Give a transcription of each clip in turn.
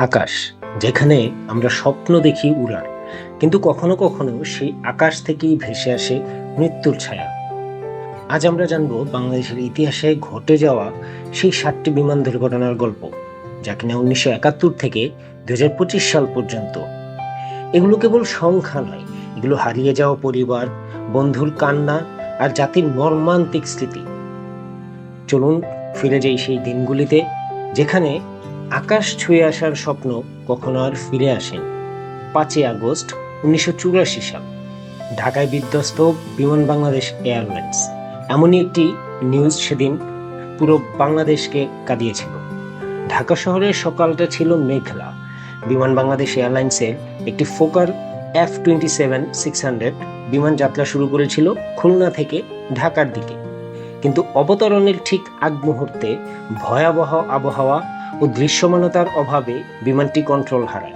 আকাশ, যেখানে আমরা স্বপ্ন দেখি উড়ার। কিন্তু কখনো কখনো সেই আকাশ থেকেই ভেসে আসে মৃত্যুর ছায়া। আজ আমরা জানব বাংলাদেশের ইতিহাসে ঘটে যাওয়া সেই সাতটি বিমান দুর্ঘটনার গল্প, যা কিনা উনিশশো একাত্তর থেকে দু সাল পর্যন্ত। এগুলো কেবল সংখ্যা নয়, এগুলো হারিয়ে যাওয়া পরিবার, বন্ধুর কান্না আর জাতির মর্মান্তিক স্মৃতি। চলুন ফিরে যাই সেই দিনগুলিতে, যেখানে আকাশ ছুঁয়ে আসার স্বপ্ন কখনো আর ফিরে আসেনি। পাঁচই আগস্ট উনিশশো চুরাশি সাল, ঢাকায় বিধ্বস্ত বিমান বাংলাদেশ এয়ারলাইন্স। এমনই একটি নিউজ সেদিন পুরো বাংলাদেশকে কাঁদিয়েছিল। ঢাকা শহরের সকালটা ছিল মেঘলা। বিমান বাংলাদেশ এয়ারলাইন্সের একটি Fokker F twenty seven six hundred বিমান যাত্রা শুরু করেছিল খুলনা থেকে ঢাকার দিকে। কিন্তু অবতরণের ঠিক আগ মুহূর্তে ভয়াবহ আবহাওয়া ও দৃশ্যমানতার অভাবে বিমানটি কন্ট্রোল হারায়।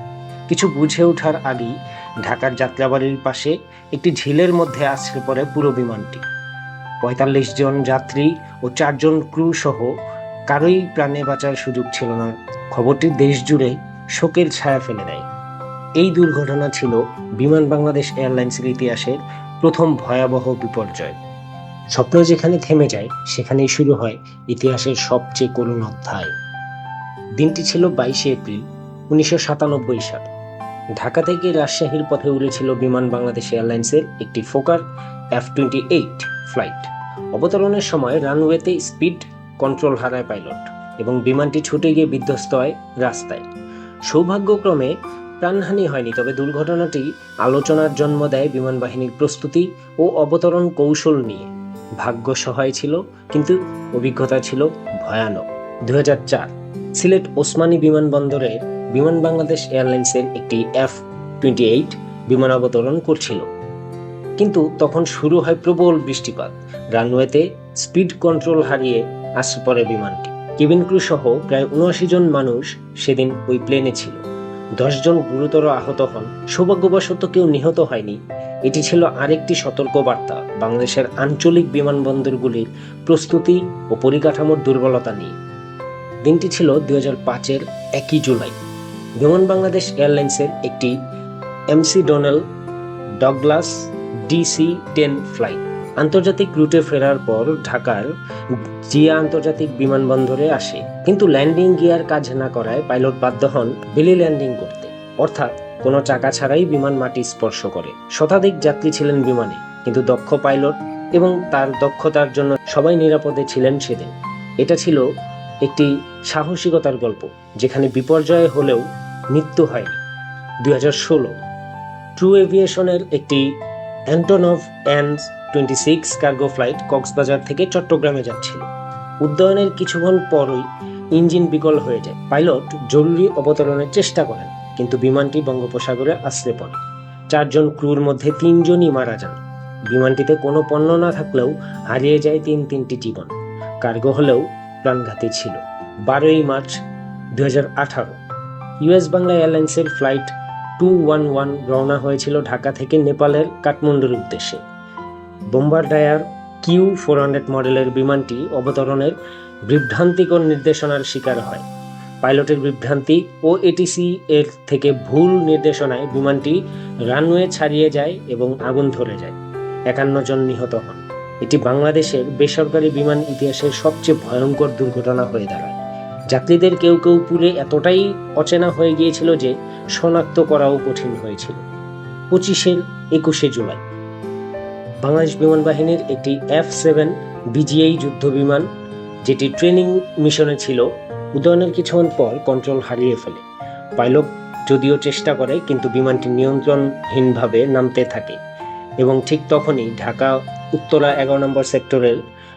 কিছু বুঝে ওঠার আগেই ঢাকার যাত্রাবাড়ির পাশে একটি ঝিলের মধ্যে আছড়ে পড়ে পুরো বিমানটি। পঁয়তাল্লিশ জন যাত্রী ও চারজন ক্রু সহ কারোই প্রাণে বাঁচার সুযোগ ছিল না। খবরটি দেশ জুড়ে শোকের ছায়া ফেলে দেয়। এই দুর্ঘটনা ছিল বিমান বাংলাদেশ এয়ারলাইন্সের ইতিহাসের প্রথম ভয়াবহ বিপর্যয়। স্বপ্ন যেখানে থেমে যায়, সেখানেই শুরু হয় ইতিহাসের সবচেয়ে করুণ অধ্যায়। দিনটি ছিল বাইশে এপ্রিল, উনিশশো সাতানব্বই সাল। ঢাকা থেকে রাজশাহীর পথে উড়েছিল বিমান বাংলাদেশ এয়ারলাইন্সের একটি Fokker F twenty eight flight. অবতরণের সময় রানওয়েতে স্পিড কন্ট্রোল হারায় পাইলট এবং বিমানটি ছুটে গিয়ে বিধ্বস্ত হয় রাস্তায়। সৌভাগ্যক্রমে প্রাণহানি হয়নি, তবে দুর্ঘটনাটি আলোচনার জন্ম দেয় বিমান বাহিনীর প্রস্তুতি ও অবতরণ কৌশল নিয়ে। ভাগ্য সহায় ছিল, কিন্তু অভিজ্ঞতা ছিল ভয়ানক। দু সিলেট ওসমানী বিমানবন্দরের বিমান বাংলাদেশ এয়ারলাইন্সের একটি এফ টোয়েন্টি এইট বিমান অবতরণ করছিল। কিন্তু তখন শুরু হয় প্রবল বৃষ্টিপাত। রানওয়েতে স্পিড কন্ট্রোল হারিয়ে আসে পড়ে বিমানটি। কেবিন ক্রু সহ প্রায় উনআশি জন মানুষ সেদিন ওই প্লেনে ছিল। জন গুরুতর আহত হন। সৌভাগ্যবশত কেউ নিহত হয়নি। এটি ছিল আরেকটি সতর্ক বার্তা বাংলাদেশের আঞ্চলিক বিমানবন্দরগুলির প্রস্তুতি ও পরিকাঠামোর দুর্বলতা নিয়ে। দিনটি ছিল দুই হাজার পাঁচের একই জুলাই। বিমান বাংলাদেশ এয়ারলাইন্সের একটি McDonnell Douglas DC ten flight. আন্তর্জাতিক রুটে ফেরার পর ঢাকার জিয়া আন্তর্জাতিক বিমানবন্দরে আসে। কিন্তু ল্যান্ডিং গিয়ার কাজ না করায় পাইলট বাধ্য হন বেলি ল্যান্ডিং করতে। অর্থাৎ কোনো চাকা ছাড়াই বিমান মাটি স্পর্শ করে। শতাধিক যাত্রী ছিলেন বিমানে, কিন্তু দক্ষ পাইলট এবং তার দক্ষতার জন্য সবাই নিরাপদে ছিলেন সেদিন। এটা ছিল একটি সাহসিকতার গল্প, যেখানে বিপর্যয় হলেও মৃত্যু হয়নি দুই হাজার ষোলো, ট্রু এভিয়েশনের একটি Antonov and twenty six cargo flight Cox's Bazar থেকে চট্টগ্রামে যাচ্ছিল। উদ্যয়নের কিছুক্ষণ পরই ইঞ্জিন বিকল হয়ে যায়। পাইলট জরুরি অবতরণের চেষ্টা করেন, কিন্তু বিমানটি বঙ্গোপসাগরে আশ্রে পড়ে। চারজন ক্রুর মধ্যে তিনজনই মারা যান। বিমানটিতে কোনো পণ্য না থাকলেও হারিয়ে যায় তিন তিনটি জীবন। কার্গো হলেও প্রাণঘাতী ছিল। বারোই মার্চ দু হাজার আঠারো, ইউএস বাংলা এয়ারলাইন্সের ফ্লাইট টু ওয়ান ওয়ান রওনা হয়েছিল ঢাকা থেকে নেপালের কাঠমান্ডুর উদ্দেশ্যে। Bombardier Q four hundred মডেলের বিমানটি অবতরণের বিভ্রান্তিকর নির্দেশনার শিকার হয়। পাইলটের বিভ্রান্তি ও এটিসি এর থেকে ভুল নির্দেশনায় বিমানটি রানওয়ে ছাড়িয়ে যায় এবং আগুন ধরে যায়। একান্ন জন নিহত হন। এটি বাংলাদেশের বেসরকারি বিমান ইতিহাসের সবচেয়ে ভয়ঙ্কর দুর্ঘটনা হয়ে দাঁড়ায়। যাত্রীদের কেউ কেউ পুরে এতটাই অচেনা হয়ে গিয়েছিল যে শনাক্ত করাও কঠিন হয়েছিল। পঁচিশের একুশে জুলাই। বাংলাদেশ বিমান বাহিনীর একটি এফ সেভেন বিজিআই যুদ্ধ বিমান, যেটি ট্রেনিং মিশনে ছিল, উদয়নের কিছুক্ষণ পর কন্ট্রোল হারিয়ে ফেলে। পাইলট যদিও চেষ্টা করে, কিন্তু বিমানটি নিয়ন্ত্রণহীনভাবে নামতে থাকে। এবং ঠিক তখনই ঢাকা, উত্তরা এগারো নম্বর সেক্টরের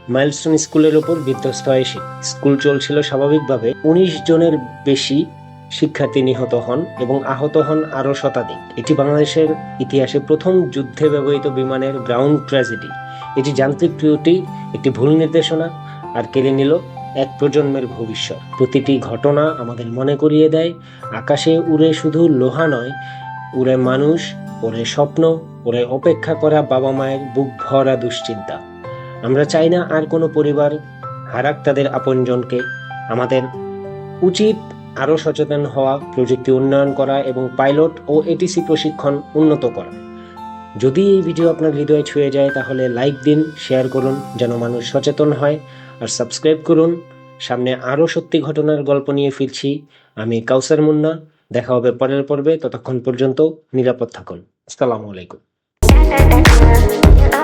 মাইলস্টোন স্কুলের ওপর বিধ্বস্ত হয়। স্কুল চলছিল স্বাভাবিকভাবে উনিশ জনের বেশি শিক্ষার্থী নিহত হন এবং আহত হন আরও শতাধিক। এটি বাংলাদেশের ইতিহাসে প্রথম যুদ্ধে ব্যবহৃত বিমানের গ্রাউন্ড ট্র্যাজেডি। এটি যান্ত্রিক ত্রুটি, একটি ভুল নির্দেশনা, আর কেড়ে নিল এক প্রজন্মের ভবিষ্যৎ। প্রতিটি ঘটনা আমাদের মনে করিয়ে দেয়, আকাশে উড়ে শুধু লোহা নয়, উড়ে মানুষ ওরে স্বপ্ন ওরে অপেক্ষা করা বাবা মায়ের বুক ভরা দুশ্চিন্তা। আমরা চাই না আর কোনো পরিবার হারাক তাদের আপনজনকে। আমাদের উচিত আরও সচেতন হওয়া, প্রযুক্তি উন্নয়ন করা এবং পাইলট ও এটিসি প্রশিক্ষণ উন্নত করা। যদি এই ভিডিও আপনার হৃদয়ে ছুঁয়ে যায়, তাহলে লাইক দিন, শেয়ার করুন, যেন মানুষ সচেতন হয়। আর সাবস্ক্রাইব করুন। সামনে আরও সত্যি ঘটনার গল্প নিয়ে ফিরছি। আমি কাউসার মুন্না। দেখা হবে পরের পর্বে। ততক্ষণ পর্যন্ত নিরাপদ থাকুন। আসসালামু আলাইকুম। and